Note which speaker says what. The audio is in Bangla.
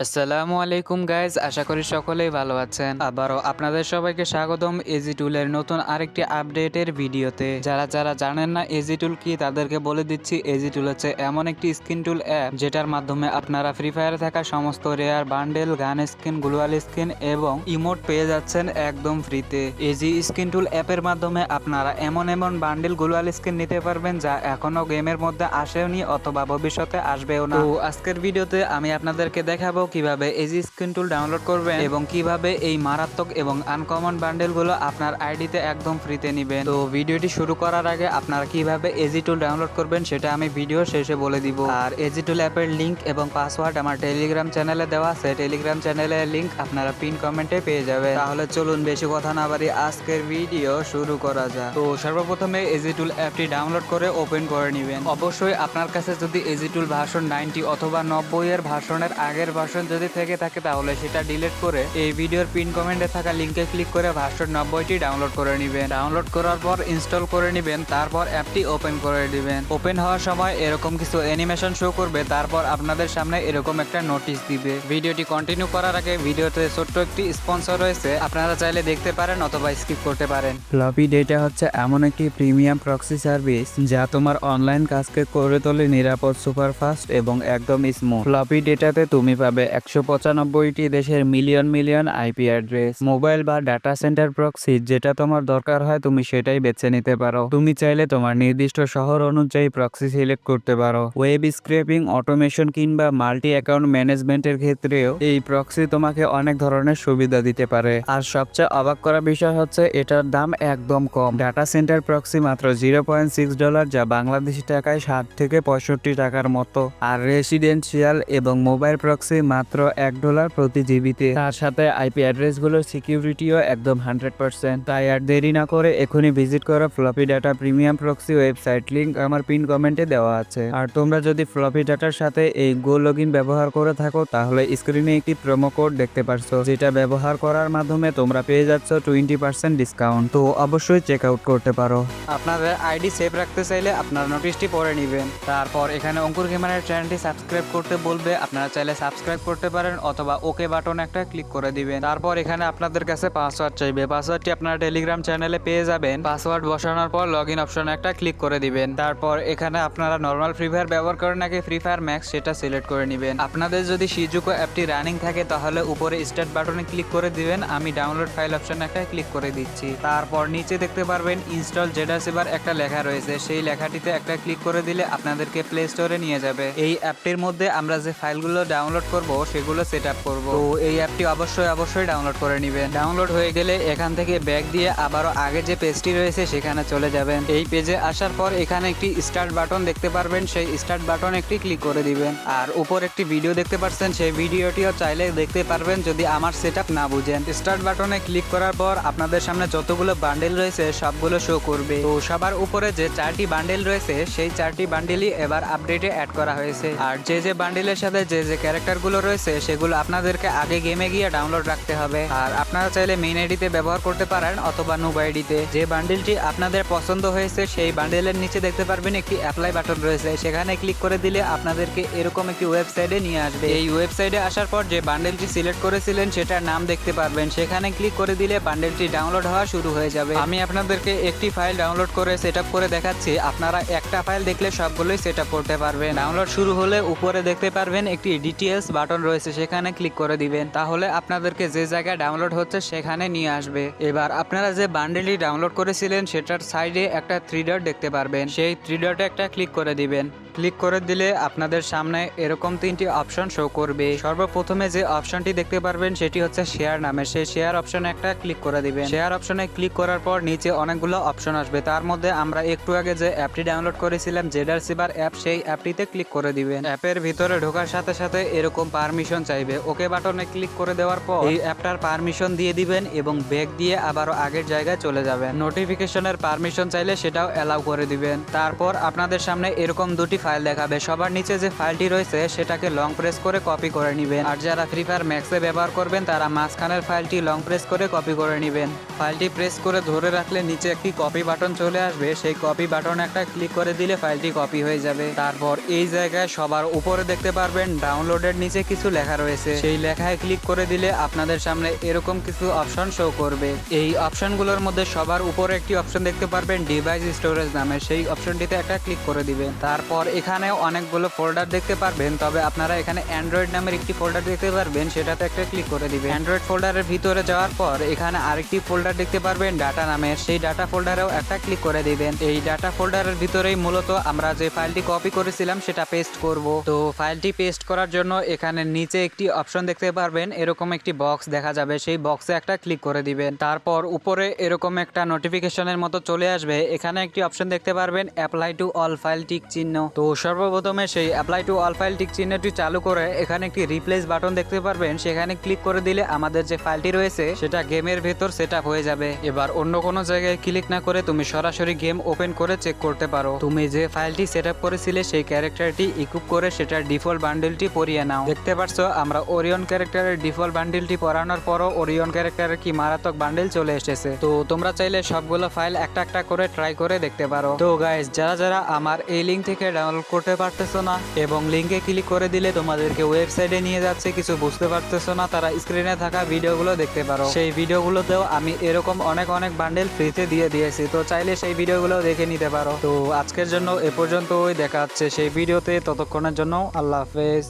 Speaker 1: আসসালামু আলাইকুম গাইজ আশা করি সকলেই ভালো আছেন। আবারও আপনাদের সবাইকে স্বাগতম এজি টুলের নতুন আরেকটি আপডেটের ভিডিওতে। যারা যারা জানেন না এজি টুল কি, তাদেরকে বলে দিচ্ছি এজি টুল হচ্ছে এমন একটি স্কিন টুল অ্যাপ যেটার মাধ্যমে আপনারা ফ্রি ফায়ারে থাকা সমস্ত rare bundle gun skin gloo wall skin এবং ইমোট পেয়ে যাচ্ছেন একদম ফ্রিতে এজি স্কিন টুল অ্যাপের মাধ্যমে আপনারা এমন এমন বান্ডেল গ্লোয়াল স্কিন নিতে পারবেন যা এখনও গেমের মধ্যে আসেওনি অথবা ভবিষ্যতে আসবেও না। আজকের ভিডিওতে আমি আপনাদেরকে দেখাবো কীভাবে এজি স্ক্রিন টুল ডাউনলোড করবেন এবং কীভাবে এই মারাত্মক এবং আনকমন বান্ডেলগুলো আপনার আইডিতে একদম ফ্রিতে নেবেন। তো ভিডিওটি শুরু করার আগে আপনারা কীভাবে এজি টুল ডাউনলোড করবেন সেটা আমি ভিডিও শেষে বলে দিব। আর এজি টুল অ্যাপের লিংক এবং পাসওয়ার্ড আমার টেলিগ্রাম চ্যানেলে দেওয়া আছে টেলিগ্রাম চ্যানেলের লিংক আপনারা পিন কমেন্টে পেয়ে যাবেন। তাহলে চলুন বেশি কথা না বাড়ি আজকের ভিডিও শুরু করা যাক। তো সর্বপ্রথমে এজি টুল অ্যাপটি ডাউনলোড করে ওপেন করে নেবেন। অবশ্যই আপনার কাছে যদি এজি টুল ভার্সন নাইনটি অথবা নব্বই এর ভার্সনের আগের ভার্সন যদি থেকে থাকে তাহলে সেটা ডিলিট করে এই ভিডিওর পিন কমেন্টে থাকা লিঙ্কে ক্লিক করে ভার্সন নব্বইটি ডাউনলোড করে নেবেন। ডাউনলোড করার পর ইনস্টল করে নেবেন, তারপর অ্যাপটি ওপেন করে দিবেন। ওপেন হওয়ার সময় এরকম কিছু অ্যানিমেশন শো করবে, তারপর আপনাদের সামনে এরকম একটা নোটিশ দিবে। ভিডিওটি কন্টিনিউ করার আগে ভিডিওতে ছোট্ট একটি স্পন্সর রয়েছে, আপনারা চাইলে দেখতে পারেন অথবা স্কিপ করতে পারেন। ফ্লপি ডেটা হচ্ছে এমন একটি প্রিমিয়াম প্রক্সি সার্ভিস যা তোমার অনলাইন কাজকে করে তোলে নিরাপদ সুপারফাস্ট এবং একদম স্মুথ ফ্লপি ডেটাতে তুমি পাবে একশো পঁচানব্বইটি দেশের million million IP address mobile বা ডাটা সেন্টার প্রক্সি যেটা তোমার দরকার হয় তুমি সেটাই বেছে নিতে পারো। তুমি চাইলে তোমার নির্দিষ্ট শহর অনুযায়ী প্রক্সি সিলেক্ট করতে পারো। ওয়েব স্ক্রেপিং অটোমেশন কিংবা মাল্টি অ্যাকাউন্ট ম্যানেজমেন্টের ক্ষেত্রেও এই প্রক্সি তোমাকে অনেক ধরনের সুবিধা দিতে পারে। আর সবচেয়ে অবাক করা বিষয় হচ্ছে এটার দাম একদম কম। ডাটা সেন্টার প্রক্সি মাত্র জিরো পয়েন্ট সিক্স ডলার যা বাংলাদেশি টাকায় ষাট থেকে পঁয়ষট্টি টাকার মতো। আর রেসিডেন্সিয়াল এবং মোবাইল প্রক্সি মাত্র এক ডলার প্রতি জিবিতে। তার সাথে আইপি অ্যাড্রেসগুলোর সিকিউরিটিও একদম হান্ড্রেড পার্সেন্ট। তাই আর দেরি না করে এখনই ভিজিট করো floppy data premium proxy website. Link আমার পিন কমেন্টে দেওয়া আছে। আর তোমরা যদি ফ্লপি ডাটার সাথে এই গো লগইন ব্যবহার করে থাকো তাহলে স্ক্রিনে একটি প্রোমো কোড দেখতে পারছ যেটা ব্যবহার করার মাধ্যমে তোমরা পেয়ে যাচ্ছ টোয়েন্টি পার্সেন্ট ডিসকাউন্ট। তো অবশ্যই চেক আউট করতে পারো। আপনাদের আইডি সেভ রাখতে চাইলে আপনার নোটিশটি পরে নেবেন। তারপর এখানে অঙ্কুর গেমারের চ্যানেলটি সাবস্ক্রাইব করতে বলবে। আপনারা চাইলে সাবস্ক্রাইব করতে পারেন অথবা ওকে বাটন একটা ক্লিক করে দিবেন। তারপর এখানে আপনাদের কাছে পাসওয়ার্ড চাইবে। পাসওয়ার্ডটি আপনারা টেলিগ্রাম চ্যানেলে পেয়ে যাবেন। পাসওয়ার্ড বসানোর পর লগ ইন অপশন একটা ক্লিক করে দিবেন। তারপর এখানে আপনারা নর্মাল ফ্রি ফায়ার ব্যবহার করেন, নাকি ফ্রি ফায়ার ম্যাক্স সেটা সিলেক্ট করে নেবেন। আপনাদের যদি সিজুকো অ্যাপটি রানিং থাকে, তাহলে উপরে স্টার্ট বাটনে ক্লিক করে দিবেন। আমি ডাউনলোড ফাইল অপশন একটা ক্লিক করে দিচ্ছি। তারপর নিচে দেখতে পারবেন ইনস্টল জেডা সেভার একটা লেখা রয়েছে। সেই লেখাটিতে একটা ক্লিক করে দিলে আপনাদেরকে প্লে স্টোরে নিয়ে যাবে। এই অ্যাপটির মধ্যে আমরা যে ফাইলগুলো ডাউনলোড করব সেগুলো সেট আপ করব। তো এই অ্যাপটি অবশ্যই অবশ্যই ডাউনলোড করে নেবেন। ডাউনলোড হয়ে গেলে এখান থেকে ব্যাক দিয়ে আবারও আগে যে পেজটি রয়েছে সেখানে চলে যাবেন। এই পেজে আসার পর এখানে একটি স্টার্ট বাটন দেখতে পারবেন। সেই স্টার্ট বাটন একটি ক্লিক করে দিবেন। আর উপর একটি ভিডিও দেখতে পাচ্ছেন সেই ভিডিওটিও চাইলে দেখতে পারবেন যদি আমার সেট না বুঝেন। স্টার্ট বাটনে ক্লিক করার পর আপনাদের সামনে যতগুলো বান্ডেল রয়েছে সবগুলো শো করবে। তো সবার উপরে যে চারটি বান্ডেল রয়েছে, সেই চারটি বান্ডেলই এবার আপডেটে অ্যাড করা হয়েছে। আর যে যে বান্ডেলের সাথে যে যে ক্যারেক্টারগুলো রয়েছে, সেগুলো আপনাদেরকে আগে গেমে গিয়ে ডাউনলোড রাখতে হবে। আর আপনারা চাইলে মেইন আইডিতে ব্যবহার করতে পারেন অথবা নুব আইডিতে যে বান্ডেলটি আপনাদের পছন্দ হয়েছে, সেই বান্ডেলের নিচে দেখতে পারবেন একটি অ্যাপ্লাই বাটন রয়েছে। সেখানে ক্লিক করে দিলে আপনাদেরকে এরকম একটি ওয়েবসাইটে নিয়ে আসবে। এই ওয়েবসাইটে আসার পর যে বান্ডেলটি সিলেক্ট করেছিলেন, সেটার নাম দেখতে পারবেন। সেখানে ক্লিক করে দিলে বান্ডেলটি ডাউনলোড হওয়া শুরু হয়ে যাবে। আমি আপনাদেরকে একটি ফাইল ডাউনলোড করে সেট করে দেখাচ্ছি। আপনারা একটা ফাইল দেখলে সবগুলোই সেট করতে পারবেন। ডাউনলোড শুরু হলে উপরে দেখতে পারবেন একটি ডিটেলস বাটন রয়েছে সেখানে ক্লিক করে দিবেন। তাহলে আপনাদেরকে যে জায়গায় ডাউনলোড হচ্ছে সেখানে নিয়ে আসবে। এবার আপনারা যে বান্ডেলটি ডাউনলোড করেছিলেন, সেটার সাইডে একটা থ্রি ডট দেখতে পারবেন। সেই থ্রি ডটে একটা ক্লিক করে দিবেন। ক্লিক করে দিলে আপনাদের সামনে এরকম তিনটি অপশন শো করবে। সর্বপ্রথমে যে অপশনটি দেখতে পারবেন, সেটি হচ্ছে শেয়ার নামে। সেই শেয়ার অপশনে একটা ক্লিক করে দিবেন। শেয়ার অপশনে ক্লিক করার পর নিচে অনেকগুলো অপশন আসবে। তার মধ্যে আমরা একটু আগে যে অ্যাপটি ডাউনলোড করেছিলাম জেডার সিবার অ্যাপ সেই অ্যাপটিতে ক্লিক করে দিবেন। অ্যাপের ভিতরে ঢোকার সাথে সাথে এরকম পারমিশন চাইবে। ওকে বাটনে ক্লিক করে দেওয়ার পর এই অ্যাপটার পারমিশন দিয়ে দিবেন এবং ব্যাক দিয়ে আবারও আগের জায়গায় চলে যাবেন। নোটিফিকেশনের পারমিশন চাইলে সেটাও অ্যালাউ করে দিবেন। তারপর আপনাদের সামনে এরকম দুটি ফাইল দেখাবে। সবার নিচে যে ফাইলটি রয়েছে, সেটাকে লং প্রেস করে কপি করে নেবেন। আর যারা ফ্রি ফায়ার ম্যাক্সে ব্যবহার করবেন, তারা মাঝখানের ফাইলটি লং প্রেস করে কপি করে নেবেন। ফাইলটি প্রেস করে ধরে রাখলে নিচে একটি কপি বাটন চলে আসবে। সেই কপি বাটন একটা ক্লিক করে দিলে ফাইলটি কপি হয়ে যাবে। তারপর এই জায়গায় সবার উপরে দেখতে পারবেন ডাউনলোডের নিচে কিছু লেখা রয়েছে। সেই লেখায় ক্লিক করে দিলে আপনাদের সামনে এরকম কিছু অপশন শো করবে। এই অপশনগুলোর মধ্যে সবার উপরে একটি অপশন দেখতে পারবেন ডিভাইস স্টোরেজ নামে। সেই অপশনটিতে একটা ক্লিক করে দিবেন। তারপর এখানে অনেকগুলো ফোল্ডার দেখতে পারবেন, তবে আপনারা এখানে অ্যান্ড্রয়েড নামের একটি ফোল্ডার দেখতে পারবেন, সেটাতে একটা ক্লিক করে দিবেন। অ্যান্ড্রয়েড ফোল্ডারের ভিতরে যাওয়ার পর এখানে আরেকটি ফোল্ডার দেখতে পারবেন ডাটা নামের। সেই ডাটা ফোল্ডারেও একটা ক্লিক করে দিবেন। এই ডাটা ফোল্ডারের ভিতরেই মূলত আমরা যে ফাইলটি কপি করেছিলাম, সেটা পেস্ট করব। তো ফাইলটি পেস্ট করার জন্য এখানে নিচে একটি অপশন দেখতে পারবেন, এরকম একটি বক্স দেখা যাবে। সেই বক্সে একটা ক্লিক করে দিবেন। তারপর উপরে এরকম একটা নোটিফিকেশনের মতো চলে আসবে। এখানে একটি অপশন দেখতে পারবেন apply to all file tick চিহ্ন। তো সর্বপ্রথমে সেই apply to all file tick চিহ্নটি চালু করে এখানে একটি রিপ্লেস বাটন দেখতে পারবেন। সেখানে ক্লিক করে দিলে আমাদের যে ফাইলটি রয়েছে, সেটা গেমের ভেতর সেট হয়ে যাবে। এবার অন্য কোনো জায়গায় ক্লিক না করে তুমি সরাসরি গেম ওপেন করে চেক করতে পারো। তুমি যে ফাইলটি সেট করেছিলে, সেই ক্যারেক্টারটি ইকুপ করে সেটার ডিফল্ট বান্ডেলটি পরিয়ে নাও। দেখতে পারছ, আমরা ওরিয়ন ক্যারেক্টারের ডিফল্ট বান্ডেলটি পরানোর পরও ওরিয়ন ক্যারেক্টারের কি মারাত্মক বান্ডেল চলে এসেছে। তো তোমরা চাইলে সবগুলো ফাইল একটা একটা করে ট্রাই করে দেখতে পারো। তো গাইস যারা যারা আমার এই লিঙ্ক থেকে ডাউনলোড করতে পারতেছো না এবং লিঙ্কে ক্লিক করে দিলে তোমাদেরকে ওয়েবসাইটে নিয়ে যাচ্ছে, কিছু বুঝতে পারতেছো না, তারা স্ক্রিনে থাকা ভিডিওগুলো দেখতে পারো। সেই ভিডিওগুলোতেও আমি এরকম অনেক অনেক বান্ডেল ফ্রিতে দিয়ে দিয়েছি, তো চাইলে সেই ভিডিওগুলো দেখে নিতে পারো। তো আজকের জন্য এ পর্যন্তই, দেখা যাচ্ছে সেই ভিডিওতে ততক্ষণের জন্য আল্লাহ হাফেজ।